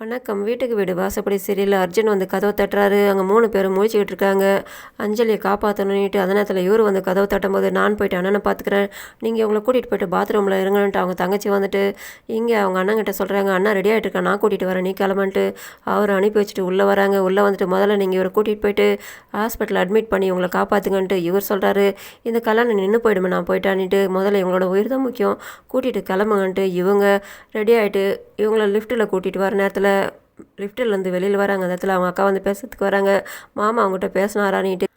வணக்கம். வீட்டுக்கு வீடு. வாசப்படி சரியில்லை அர்ஜுன் வந்து கதவை தட்டுறாரு. அங்கே மூணு பேரும் முழிச்சிக்கிட்டு இருக்காங்க. அஞ்சலியை காப்பாற்றணுன்னுட்டு அந்த நேரத்தில் இவர் வந்து கதவை தட்டும்போது நான் போயிட்டு அண்ணனை பார்த்துக்கிறேன் நீங்கள் உங்களை கூட்டிகிட்டு போயிட்டு பாத்ரூமில் இருங்கன்ட்டு அவங்க தங்கச்சி வந்துட்டு இங்கே அவங்க அண்ணங்கிட்ட சொல்கிறாங்க அண்ணா ரெடி ஆகிட்டு இருக்கேன். நான் கூட்டிகிட்டு வரேன். நீ கிளம்பன்ட்டு அவர் அனுப்பி வச்சுட்டு உள்ளே வராங்க. உள்ளே வந்துட்டு முதல்ல நீங்கள் இவரை கூட்டிகிட்டு போயிட்டு ஹாஸ்பிட்டலில் அட்மிட் பண்ணி உங்களை காப்பாற்றுங்கன்ட்டு இவர் சொல்கிறாரு இந்த கல்யாணம் நின்று போயிடுமே நான் போயிட்டான்னுட்டு முதல்ல இவங்களோட உயிர் தான் முக்கியம். கூட்டிகிட்டு கிளம்புங்கன்ட்டு இவங்க ரெடி ஆகிட்டு இவங்கள லிஃப்ட்டில் கூட்டிகிட்டு வர நேரத்தில் லிஃப்ட்டிலேருந்து வெளியில் வராங்க அந்த இடத்துல அவங்க அக்கா வந்து பேசுறதுக்கு வராங்க. மாமா அவங்ககிட்ட பேசினாரான்னுட்டு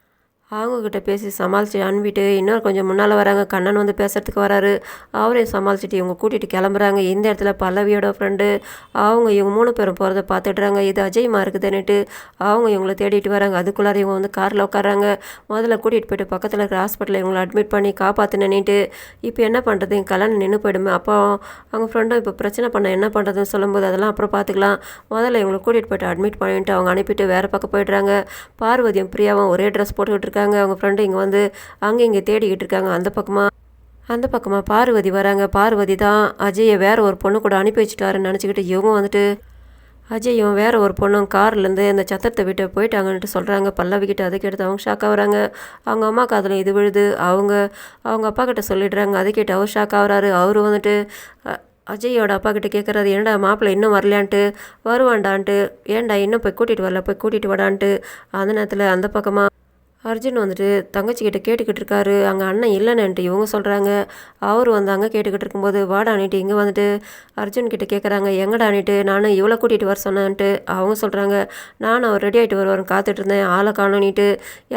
அவங்கக்கிட்ட பேசி சமாளித்து அனுப்பிட்டு இன்னொரு கொஞ்சம் முன்னால் வராங்க கண்ணன் வந்து பேசுகிறதுக்கு வராரு. அவரையும் சமாளிச்சுட்டு இவங்க கூட்டிகிட்டு கிளம்புறாங்க. இந்த இடத்துல பல்லவியோட ஃப்ரெண்டு அவங்க இவங்க மூணு பேரும் போகிறத பார்த்துட்றாங்க. இது அஜய்மா இருக்குதுன்னுட்டு அவங்க இவங்களை தேடிட்டு வராங்க. அதுக்குள்ளார இவங்க வந்து காரில் உட்காராங்க முதல்ல கூட்டிகிட்டு போயிட்டு பக்கத்தில் இருக்கிற ஹாஸ்பிட்டலில் இவங்களை அட்மிட் பண்ணி காப்பாற்றினேன்னுட்டு இப்போ என்ன பண்ணுறது என் கல்யாணம் நின்று போயிடுமே. அப்போ அவங்க ஃப்ரெண்டும் இப்போ பிரச்சனை பண்ண என்ன பண்ணுறதுன்னு சொல்லும்போது அதெல்லாம் அப்புறம் பார்த்துக்கலாம். முதல்ல இவங்களை கூட்டிகிட்டு போயிட்டு அட்மிட் பண்ணிட்டு அவங்க அனுப்பிட்டு வேறு பக்கம் போயிடுறாங்க. பார்வதியும் பிரியாவும் ஒரே ட்ரெஸ் போட்டுக்கிட்டு இருக்காங்க. அவங்க ஃப்ரெண்டு இங்கே வந்து அங்கே இங்கே தேடிக்கிட்டு இருக்காங்க. அந்த பக்கமாக அந்த பக்கமாக பார்வதி வராங்க. பார்வதி தான் அஜயை வேற ஒரு பொண்ணு கூட அனுப்பி வச்சுட்டாருன்னு நினச்சிக்கிட்டு இவங்க வந்துட்டு அஜயும் வேற ஒரு பொண்ணும் கார்லேருந்து இந்த சத்திரத்தை விட்டு போயிட்டாங்கன்ட்டு சொல்கிறாங்க பல்லவிக்கிட்ட அதை கேட்டு அவங்க ஷாக் ஆகுறாங்க அவங்க அம்மா காதில் இது விழுது. அவங்க அவங்க அப்பா கிட்ட சொல்லிடுறாங்க. அதை கேட்டு அவர் ஷாக் ஆகுறாரு அவர் வந்துட்டு அஜயோட அப்பா கிட்ட கேட்குறாரு என்னடா மாப்பிள்ளை இன்னும் வரலையான்ட்டு? வருவான்டான்ட்டு. ஏன்டா இன்னும் போய் கூட்டிகிட்டு வரல? போய் கூட்டிகிட்டு வடான்ட்டு. அந்த நேரத்தில் அந்த பக்கமாக அர்ஜுன் வந்துட்டு தங்கச்சிக்கிட்ட கேட்டுக்கிட்டு இருக்காரு. அங்கே அண்ணன் இல்லைன்னுட்டு இவங்க சொல்கிறாங்க அவர் வந்து அங்கே கேட்டுக்கிட்டு இருக்கும்போது வாடா வாடானிட்டு இங்கே வந்துட்டு அர்ஜுன் கிட்ட கேட்குறாங்க எங்கடா எங்கடானிட்டு நானும் இவ்வளோ கூட்டிகிட்டு வர சொன்னேன்ட்டு அவங்க சொல்கிறாங்க நான் அவர் ரெடி ஆகிட்டு வருவார் காத்துட்டு இருந்தேன். ஆளை காணோன்னிட்டு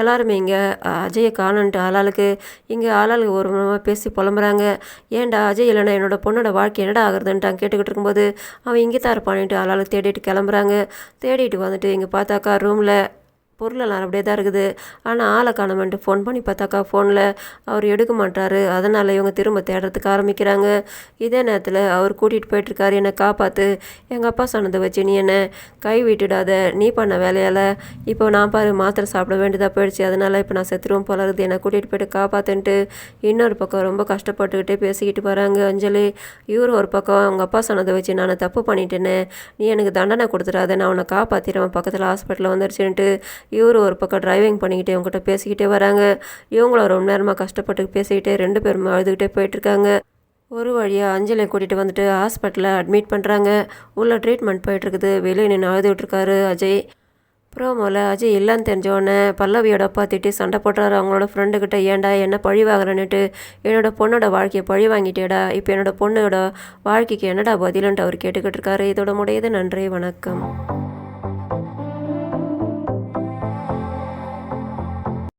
எல்லாருமே இங்கே அஜயை காணோன்ட்டு ஆளாளுக்கு இங்கே ஆளாளுக்கு ஒரு பேசி புலம்புறாங்க. ஏன்டா அஜய் இல்லைனா என்னோட பொண்ணோட வாழ்க்கை என்னடா ஆகுறதுன்ட்டு கேட்டுக்கிட்டு இருக்கும்போது அவன் இங்கே தான் இருப்பான்னுட்டு ஆளாளுக்கு தேடிட்டு கிளம்புறாங்க. தேடிட்டு வந்துட்டு இங்கே பார்த்தாக்கா ரூமில் பொருளெல்லாம் அப்படியே தான் இருக்குது. ஆனால் ஆளை காணமென்ட்டு ஃபோன் பண்ணி பார்த்தாக்கா ஃபோனில் அவர் எடுக்க மாட்டாரு அதனால் இவங்க திரும்ப தேடுறதுக்கு ஆரம்பிக்கிறாங்க. இதே நேரத்தில் அவர் கூட்டிகிட்டு போயிட்டுருக்காரு. என்னை காப்பாற்று எங்கள் அப்பா சொன்னதை வச்சு நீ என்னை கை விட்டுடாத. நீ பண்ண வேலையால் இப்போ நான் பாரு மாத்திரை சாப்பிட வேண்டியதாக போயிடுச்சு. அதனால் இப்போ நான் செத்துருவோம் போல இருக்குது. என்னை கூட்டிகிட்டு போயிட்டு காப்பாற்றுன்ட்டு இன்னொரு பக்கம் ரொம்ப கஷ்டப்பட்டுக்கிட்டே பேசிக்கிட்டு வராங்க அஞ்சலி. இவர் ஒரு பக்கம் அவங்க அப்பா சொன்னதை வச்சு நான் தப்பு பண்ணிட்டேனே. நீ எனக்கு தண்டனை கொடுத்துடாத. நான் உன்னை காப்பாற்றிடுவேன் பக்கத்தில் ஹாஸ்பிட்டலில் வந்துருச்சுன்ட்டு இவர் ஒரு பக்கம் டிரைவிங் பண்ணிக்கிட்டே இவங்ககிட்ட பேசிக்கிட்டே வராங்க. இவங்களும் ரொம்ப நேரமாக கஷ்டப்பட்டு பேசிக்கிட்டே ரெண்டு பேரும் அழுதுகிட்டே போயிட்டுருக்காங்க. ஒரு வழியாக அஞ்சலை கூட்டிகிட்டு வந்துட்டு ஹாஸ்பிட்டலில் அட்மிட் பண்ணுறாங்க உள்ள ட்ரீட்மெண்ட் போயிட்டுருக்குது. வெளியே நின்று அழுதுகிட்ருக்காரு அஜய். ப்ரோமோவில் அஜய் இல்லைன்னு தெரிஞ்சோடனே பல்லவியோட அப்பா திட்டி சண்டை போட்டுறாரு. அவங்களோட ஃப்ரெண்டுக்கிட்ட ஏன்டா என்ன பழி வாங்குறேன்னுட்டு என்னோட பொண்ணோட வாழ்க்கையை பழி வாங்கிட்டேடா. இப்போ என்னோட பொண்ணோட வாழ்க்கைக்கு என்னடா பதிலுன்ட்டு அவர் கேட்டுக்கிட்டு இருக்காரு இதோட முடியுது. நன்றி. வணக்கம்.